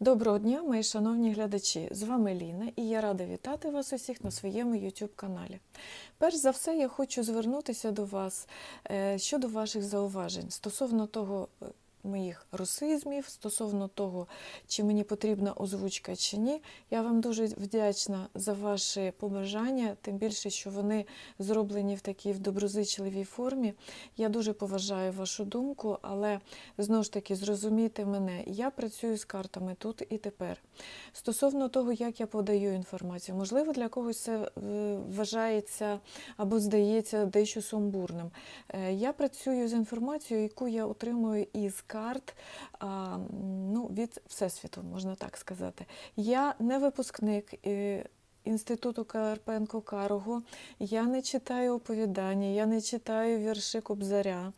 Доброго дня, мої шановні глядачі! З вами Ліна і я рада вітати вас усіх на своєму YouTube каналі. Перш за все, я хочу звернутися до вас е, щодо ваших зауважень стосовно того. Моїх русизмів стосовно того, чи мені потрібна озвучка чи ні. Я вам дуже вдячна за ваші побажання, тим більше, що вони зроблені в такій доброзичливій формі. Я дуже поважаю вашу думку, але знову ж таки зрозумійте мене, я працюю з картами тут і тепер. Стосовно того, як я подаю інформацію, можливо, для когось це е, вважається або здається дещо сумбурним. Е, Я працюю з інформацією, яку я отримую із карт м, ну, від Всесвіту, можна так сказати. Я не випускник. Інституту Карпенко Карого, я не читаю оповідання, я не читаю вірші Кобзаря.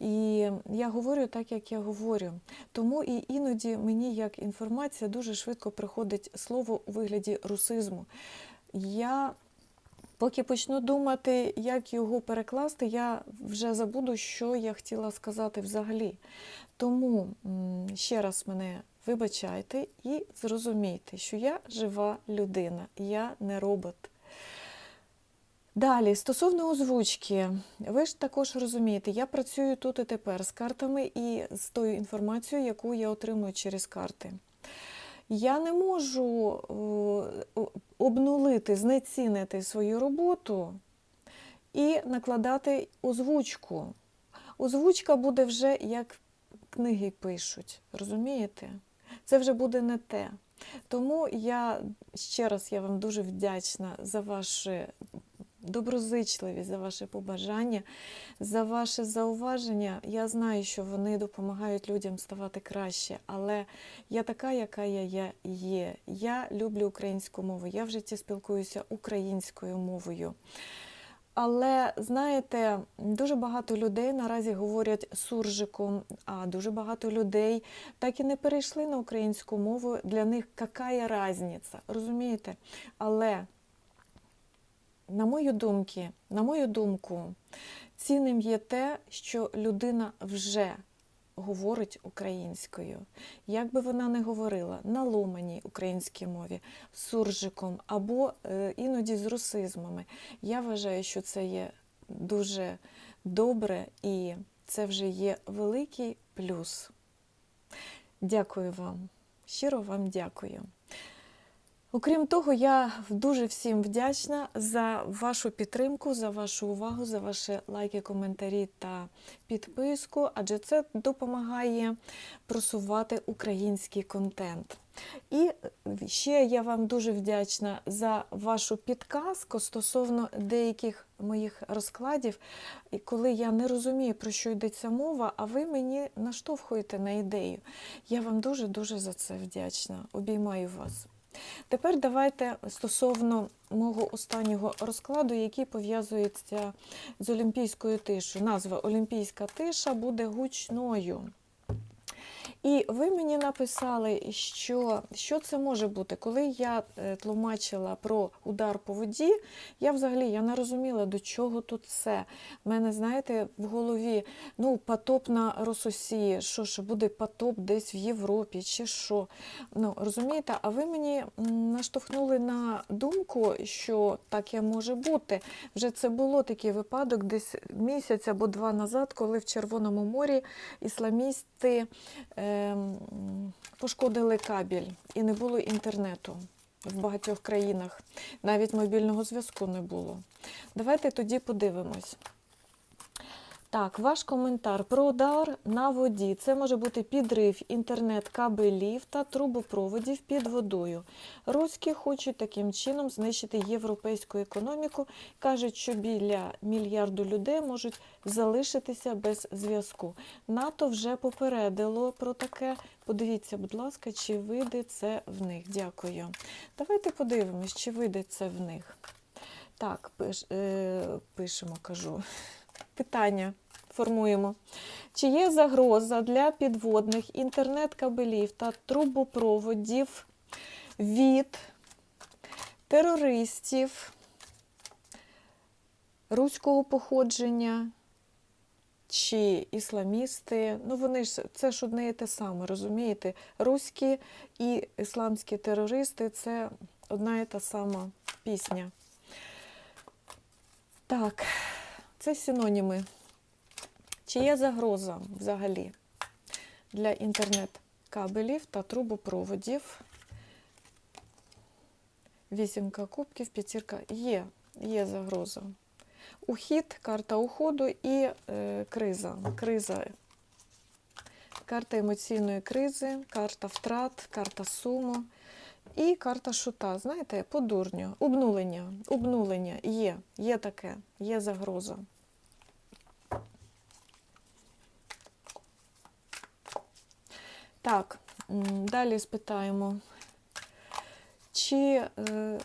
І я говорю так, як я говорю. Тому і іноді мені як інформація дуже швидко приходить слово у вигляді русизму. Я поки почну думати, як його перекласти, я вже забуду, що я хотіла сказати взагалі. Тому ще раз мене вибачайте і зрозумійте, що я жива людина, я не робот. Далі, стосовно озвучки, ви ж також розумієте, я працюю тут і тепер з картами і з тою інформацією, яку я отримую через карти. Я не можу е, обнулити, знецінити свою роботу і накладати озвучку. Озвучка буде вже як книги пишуть, розумієте? Це вже буде не те. Тому я ще раз я вам дуже вдячна за ваші доброзичливість, за ваше побажання, за ваше зауваження. Я знаю, що вони допомагають людям ставати краще, але я така, яка я, є. Я люблю українську мову. Я в житті спілкуюся українською мовою. Але знаєте, дуже багато людей наразі говорять суржиком, а дуже багато людей так і не перейшли на українську мову. Для них яка різниця, розумієте? Але на мою думки, на мою думку, цінним є те, що людина вже говорить українською. Як би вона не говорила на ломаній українській мові, суржиком або е, іноді з русизмами. Я вважаю, що це є дуже добре і це вже є великий плюс. Дякую вам. Щиро вам дякую. Окрім того, я дуже всім вдячна за вашу підтримку, за вашу увагу, за ваші лайки, коментарі та підписку, адже це допомагає просувати український контент. І ще я вам дуже вдячна за вашу підказку стосовно деяких моїх розкладів, коли я не розумію, про що йдеться мова, а ви мені наштовхуєте на ідею. Я вам дуже-дуже за це вдячна. Обіймаю вас. Тепер давайте стосовно мого останнього розкладу, який пов'язується з олімпійською тишою. Назва Олімпійська тиша буде гучною. І ви мені написали, що що це може бути. Коли я е, тлумачила про удар по воді, я взагалі я не розуміла, до чого тут це. У мене, знаєте, в голові ну, потоп на Рососії, що ж буде потоп десь в Європі, чи що. Ну, Розумієте, а ви мені наштовхнули на думку, що таке може бути. Вже це було такий випадок десь місяць або два назад, коли в Червоному морі ісламісти. Е, пошкодили кабель і не було інтернету в багатьох країнах. Навіть мобільного зв'язку не було. Давайте тоді подивимось. Так, ваш коментар про удар на воді. Це може бути підрив інтернет-кабелів та трубопроводів під водою. Руські хочуть таким чином знищити європейську економіку. Кажуть, що біля мільярду людей можуть залишитися без зв'язку. НАТО вже попередило про таке. Подивіться, будь ласка, чи вийде це в них. Дякую. Давайте подивимось, чи вийде це в них. Так, пиш, е, пишемо, кажу. Питання формуємо. Чи є загроза для підводних інтернет-кабелів та трубопроводів від терористів руського походження чи ісламісти. Ну, вони ж це ж одне і те саме, розумієте? Руські і ісламські терористи це одна і та сама пісня. Так, це синоніми. Чи є загроза взагалі для інтернет-кабелів та трубопроводів? Вісімка кубків, п'ятірка. Є, є загроза. Ухід, карта уходу і е, криза. Криза. Карта емоційної кризи, карта втрат, карта суму і карта шута. Знаєте, по. Обнулення. Обнулення є, є таке, є загроза. Так, далі спитаємо. Чи е,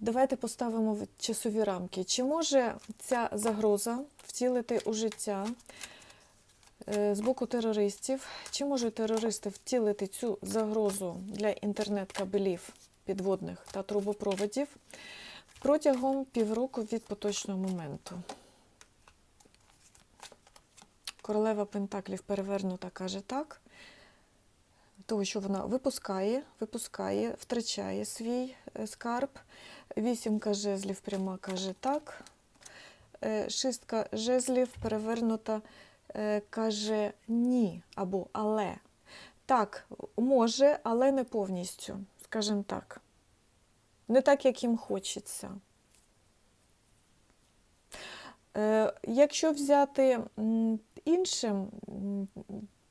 давайте поставимо часові рамки. Чи може ця загроза втілити у життя е, з боку терористів? Чи можуть терористи втілити цю загрозу для інтернет-кабелів підводних та трубопроводів протягом півроку від поточного моменту? Королева Пентаклів перевернута каже так того, що вона випускає, випускає, втрачає свій е, скарб. Вісімка жезлів пряма каже так. Е, Шістка жезлів перевернута е, каже ні або але. Так, може, але не повністю, скажімо так. Не так, як їм хочеться. Е, Якщо взяти іншим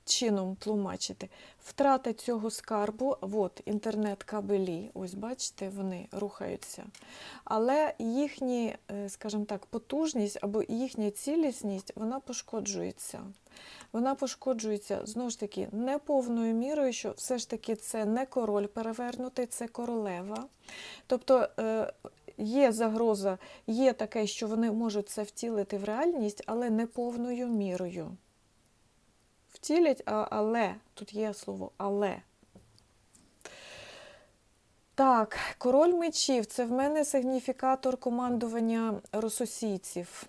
чином тлумачити, втрата цього скарбу, от інтернет-кабелі, ось бачите, вони рухаються. Але їхні, е, скажімо так, потужність або їхня цілісність, вона пошкоджується. Вона пошкоджується знову ж таки не повною мірою, що все ж таки це не король перевернутий, це королева. Тобто е, є загроза, є таке, що вони можуть це втілити в реальність, але не повною мірою. Втілять, але, тут є слово але. Так, король мечів це в мене сигніфікатор командування рососійців.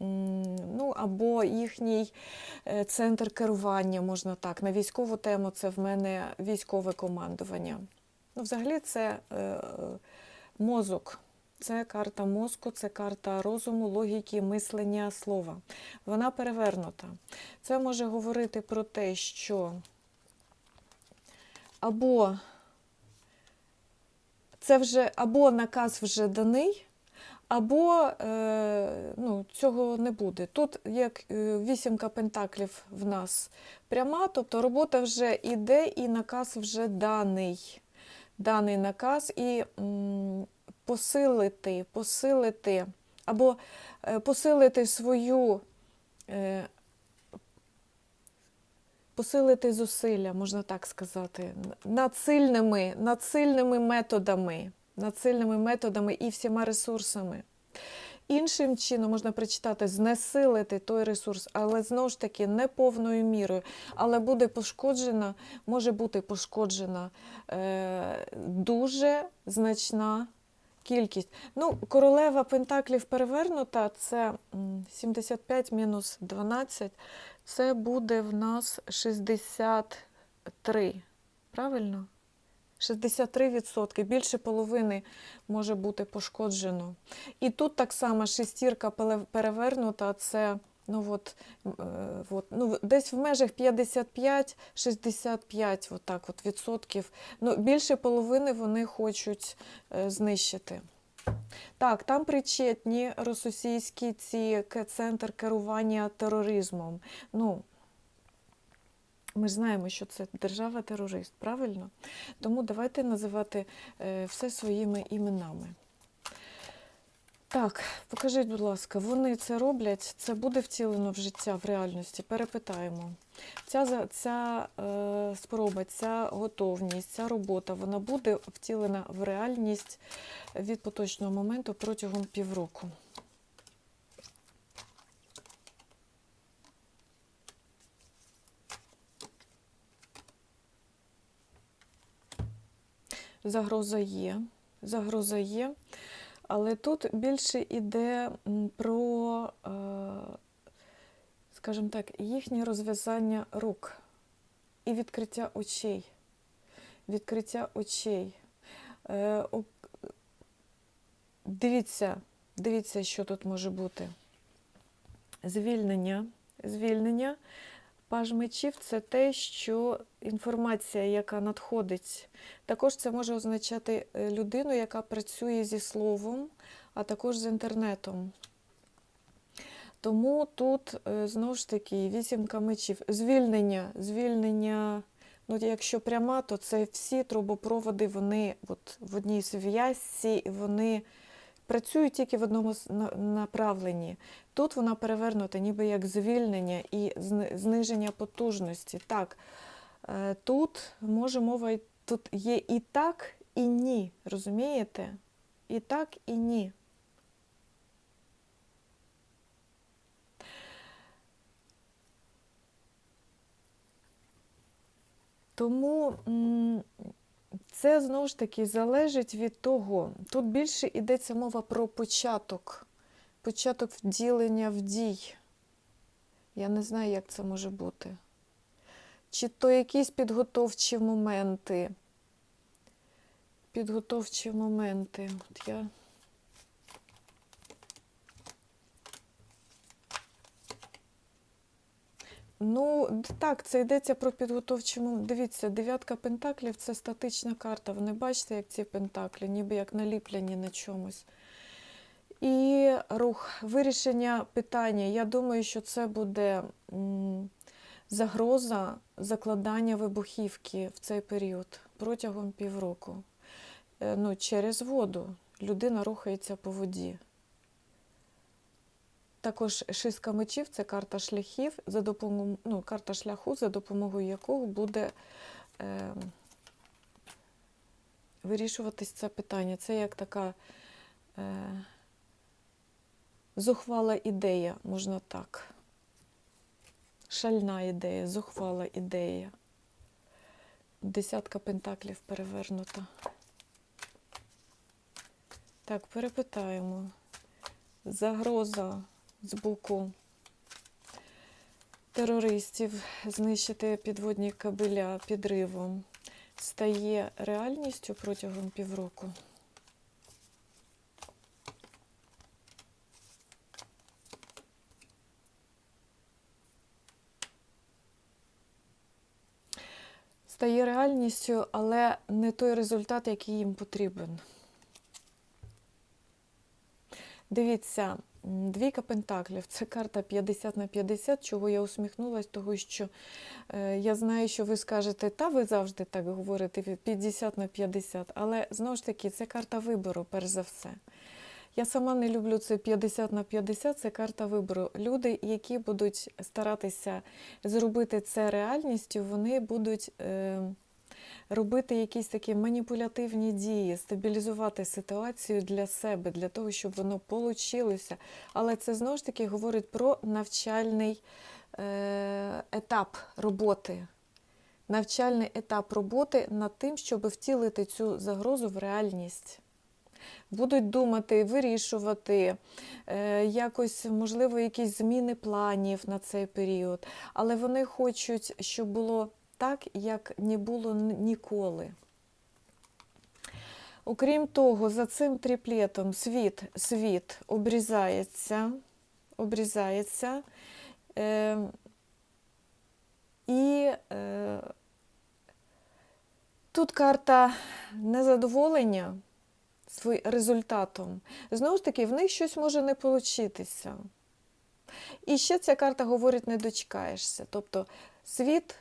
Ну, або їхній е, центр керування, можна так. На військову тему це в мене військове командування. Ну, взагалі, це е, е, мозок. Це карта мозку, це карта розуму, логіки, мислення, слова. Вона перевернута. Це може говорити про те, що або це вже або наказ вже даний, або е, ну, цього не буде. Тут як е, вісімка пентаклів в нас пряма, тобто робота вже йде і наказ вже даний. Даний наказ і м, посилити, посилити або е, посилити свою. Е, Посилити зусилля, можна так сказати, над сильними, над сильними методами, над сильними методами і всіма ресурсами. Іншим чином можна прочитати знесилити той ресурс, але знову ж таки не повною мірою. Але буде пошкоджена, може бути пошкоджена е, дуже значна кількість. Ну, королева Пентаклів перевернута це 75 мінус 12, це буде в нас 63. Правильно? 63%, більше половини може бути пошкоджено. І тут так само шестірка перевернута, це ну, от, е, от, ну, десь в межах 55-65 от так от, відсотків. Ну, більше половини вони хочуть е, знищити. Так, там причетні російські ці центр керування тероризмом. Ну, ми знаємо, що це держава-терорист, правильно? Тому давайте називати е, все своїми іменами. Так, покажіть, будь ласка, вони це роблять, це буде втілено в життя в реальності? Перепитаємо. Ця, ця е, спроба, ця готовність, ця робота, вона буде втілена в реальність від поточного моменту протягом півроку. Загроза є. Загроза є. Але тут більше йде про, е, скажімо так, їхнє розв'язання рук і відкриття очей. Відкриття очей. Е, Дивіться, дивіться, що тут може бути. Звільнення. Звільнення. Паж мечів це те, що інформація, яка надходить, також це може означати е, людину, яка працює зі словом, а також з інтернетом. Тому тут е, знову ж таки вісімка мечів. Звільнення, звільнення. Ну, якщо пряма, то це всі трубопроводи, вони от в одній зв'язці, вони працюють тільки в одному направленні. Тут вона перевернута, ніби як звільнення і зниження потужності. Так, е, тут може мова, тут є і так, і ні. Розумієте? І так, і ні. Тому це знову ж таки залежить від того. Тут більше йдеться мова про початок, початок вділення в дій. Я не знаю, як це може бути. Чи то якісь підготовчі моменти. Підготовчі моменти. От я... Ну, так, це йдеться про підготовчі. Дивіться, дев'ятка пентаклів це статична карта. Ви не бачите, як ці пентаклі, ніби як наліплені на чомусь. І рух, вирішення питання. Я думаю, що це буде загроза закладання вибухівки в цей період протягом півроку. Е, Ну, через воду. Людина рухається по воді. Також шістка мечів це карта шляхів, за допомогою, ну, карта шляху, за допомогою якого буде е, вирішуватись це питання. Це як така е, зухвала ідея, можна так. Шальна ідея, зухвала ідея. Десятка пентаклів перевернута. Так, перепитаємо. Загроза з боку терористів знищити підводні кабеля підривом стає реальністю протягом півроку. Стає реальністю, але не той результат, який їм потрібен. Дивіться, двійка пентаклів це карта 50 на 50, чого я усміхнулась, того що е, я знаю, що ви скажете, та ви завжди так говорите, 50 на 50, але знову ж таки, це карта вибору, перш за все. Я сама не люблю це 50 на 50, це карта вибору. Люди, які будуть старатися зробити це реальністю, вони будуть. Е, робити якісь такі маніпулятивні дії, стабілізувати ситуацію для себе, для того, щоб воно получилося. Але це знову ж таки говорить про навчальний е, етап роботи. Навчальний етап роботи над тим, щоб втілити цю загрозу в реальність. Будуть думати, вирішувати, е, якось, можливо, якісь зміни планів на цей період. Але вони хочуть, щоб було так, як не було ніколи. Окрім того, за цим тріплетом світ, світ обрізається, обрізається. Е, і е, тут карта незадоволення свій- результатом. Знову ж таки, в них щось може не получитися. І ще ця карта говорить, не дочекаєшся. Тобто світ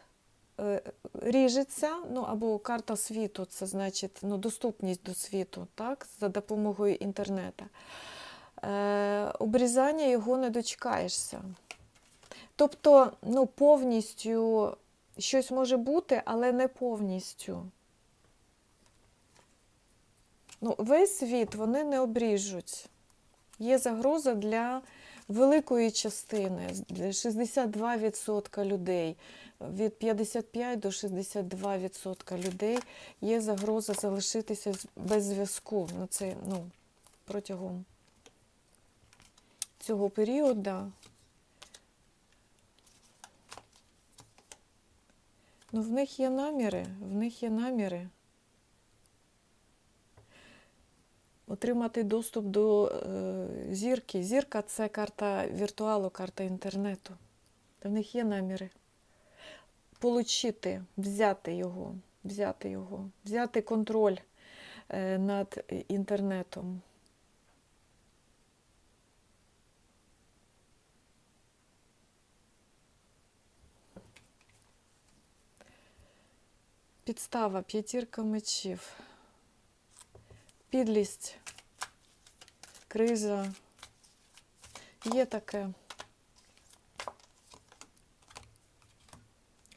ріжеться, ну або карта світу, це значить ну, доступність до світу, так, за допомогою інтернету. Е, обрізання його не дочекаєшся. Тобто, ну, повністю щось може бути, але не повністю. Ну, весь світ вони не обріжуть. Є загроза для великої частини, для 62% людей. Від 55 до 62% людей є загроза залишитися без зв'язку. Ну, це, ну, протягом цього періоду. Ну, в них є наміри, в них є наміри отримати доступ до е, зірки. Зірка це карта віртуалу, карта інтернету. В них є наміри получити, взяти його, взяти його, взяти контроль е, над інтернетом. Підстава п'ятірка мечів, підлість, криза. Є таке.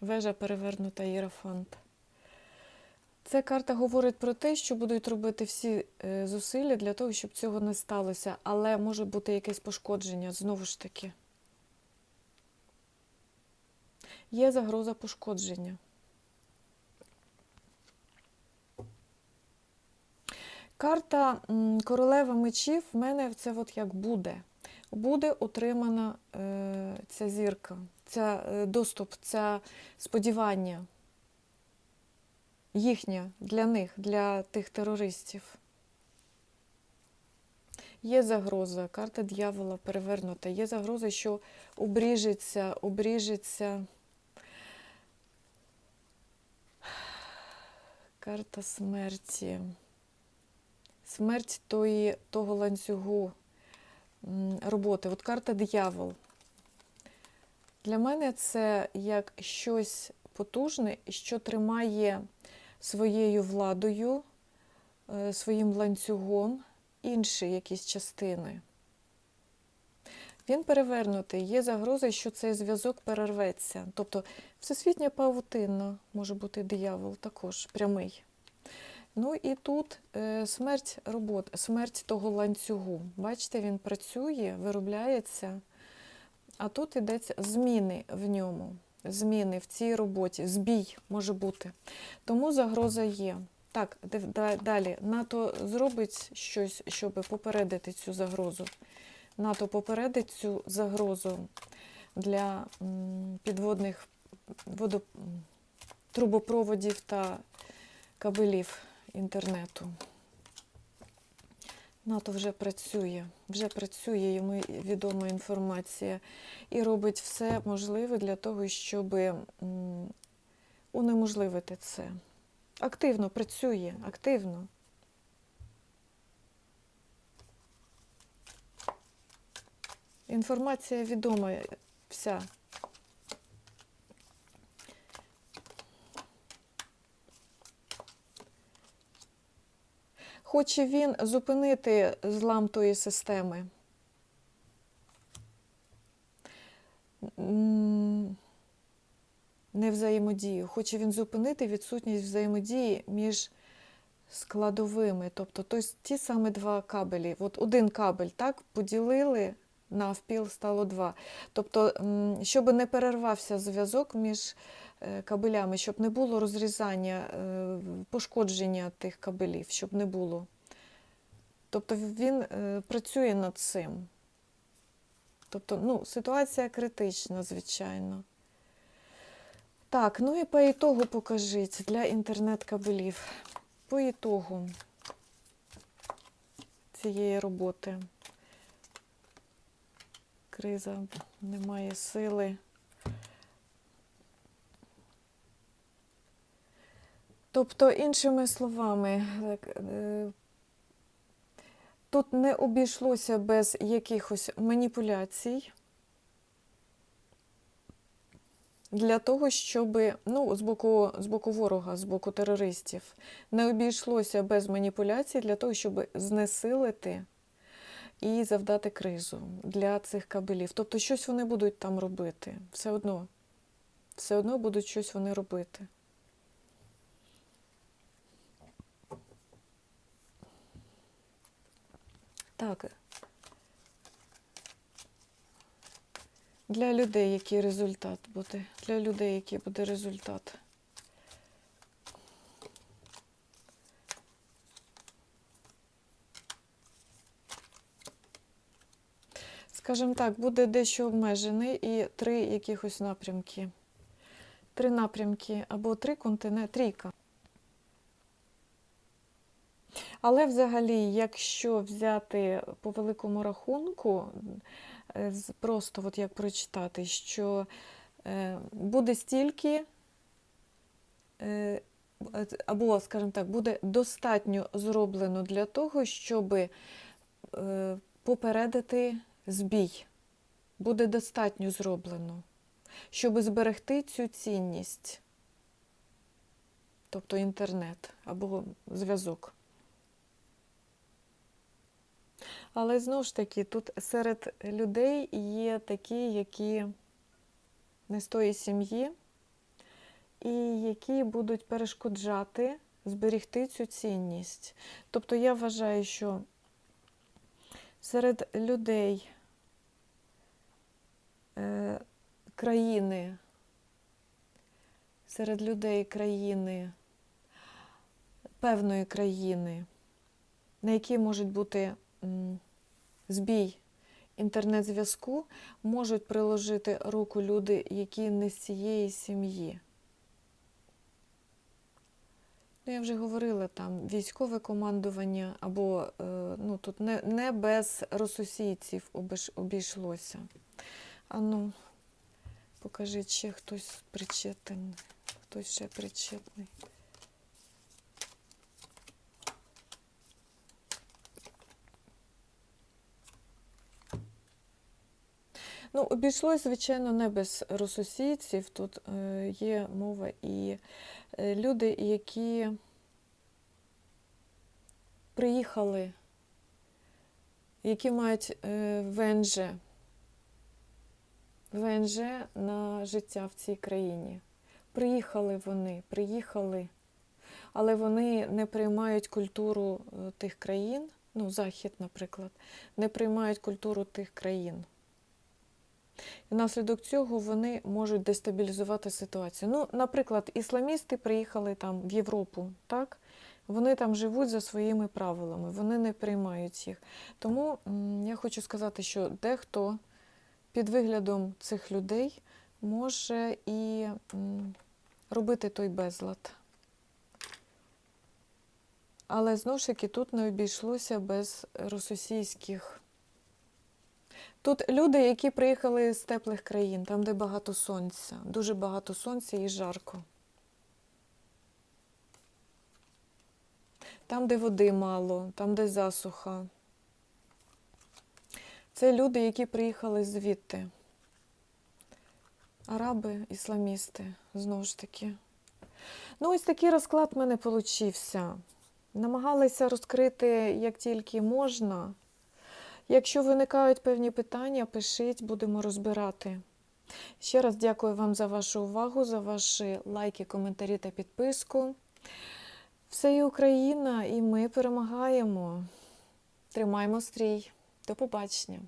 Вежа перевернута Єрофант. Ця карта говорить про те, що будуть робити всі е, зусилля для того, щоб цього не сталося, але може бути якесь пошкодження знову ж таки. Є загроза пошкодження. Карта королева мечів в мене це от як буде. Буде отримана е, ця зірка, ця е, доступ, це сподівання їхнє для них, для тих терористів. Є загроза, карта дьявола перевернута. Є загроза, що обріжеться, обріжеться. Карта смерті. Смерть тої, того ланцюгу роботи. От карта диявол. Для мене це як щось потужне, що тримає своєю владою, е, своїм ланцюгом інші якісь частини. Він перевернутий, є загроза, що цей зв'язок перерветься. Тобто всесвітня павутина може бути диявол також прямий. Ну і тут е, смерть роботи, смерть того ланцюгу. Бачите, він працює, виробляється, а тут йдеться зміни в ньому, зміни в цій роботі, збій може бути. Тому загроза є. Так, далі. НАТО зробить щось, щоб попередити цю загрозу. НАТО попередить цю загрозу для підводних водо... трубопроводів та кабелів інтернету. НАТО вже працює, вже працює, йому відома інформація і робить все можливе для того, щоб унеможливити це. Активно працює, активно. Інформація відома вся. Хоче він зупинити злам тої системи. М, Не взаємодію. Хоче він зупинити відсутність взаємодії між складовими. Тобто той, ті саме два кабелі. От один кабель так поділили навпіл, стало два. Тобто, щоб не перервався зв'язок між кабелями, щоб не було розрізання, е, пошкодження тих кабелів, щоб не було. Тобто він е, працює над цим. Тобто, ну, ситуація критична, звичайно. Так, ну і по ітогу покажіть для інтернет-кабелів. По ітогу цієї роботи. Криза, немає сили. Тобто, іншими словами, е, тут не обійшлося без якихось маніпуляцій для того, щоб ну, з боку, з боку ворога, з боку терористів, не обійшлося без маніпуляцій для того, щоб знесилити і завдати кризу для цих кабелів. Тобто, щось вони будуть там робити. Все одно. Все одно будуть щось вони робити. Так. Для людей який результат буде? Для людей який буде результат? скажімо так, буде дещо обмежений і три якихось напрямки. Три напрямки або три континенти, трійка. Але взагалі, якщо взяти по великому рахунку, е, просто от як прочитати, що е, буде стільки, е, або, скажімо так, буде достатньо зроблено для того, щоб попередити збій. Буде достатньо зроблено, щоб зберегти цю цінність, тобто інтернет або зв'язок. Але знову ж таки, тут серед людей є такі, які не з тої сім'ї, і які будуть перешкоджати зберігти цю цінність. Тобто я вважаю, що серед людей е, країни, серед людей країни, певної країни, на якій можуть бути збій інтернет-зв'язку, можуть приложити руку люди, які не з цієї сім'ї. Ну, я вже говорила там військове командування, або е, ну, тут не, не без росусійців обійшлося. А ну, покажіть ще хтось причетний, хтось ще причетний. Ну, обійшлось, звичайно, не без росусійців. Тут е, є мова і е, люди, які приїхали, які мають е, ВНЖ, ВНЖ на життя в цій країні. Приїхали вони, приїхали, але вони не приймають культуру тих країн, ну, Захід, наприклад, не приймають культуру тих країн. І внаслідок цього вони можуть дестабілізувати ситуацію. Ну, наприклад, ісламісти приїхали там в Європу, так? Вони там живуть за своїми правилами, вони не приймають їх. Тому я хочу сказати, що дехто під виглядом цих людей може і робити той безлад. Але знову ж таки тут не обійшлося без російських. Тут люди, які приїхали з теплих країн, там, де багато сонця, дуже багато сонця і жарко. Там, де води мало, там, де засуха. Це люди, які приїхали звідти. Араби, ісламісти, знову ж таки. Ну, ось такий розклад в мене получився. Намагалися розкрити як тільки можна. Якщо виникають певні питання, пишіть, будемо розбирати. Ще раз дякую вам за вашу увагу, за ваші лайки, коментарі та підписку. Все є Україна, і ми перемагаємо. Тримаймо стрій. До побачення!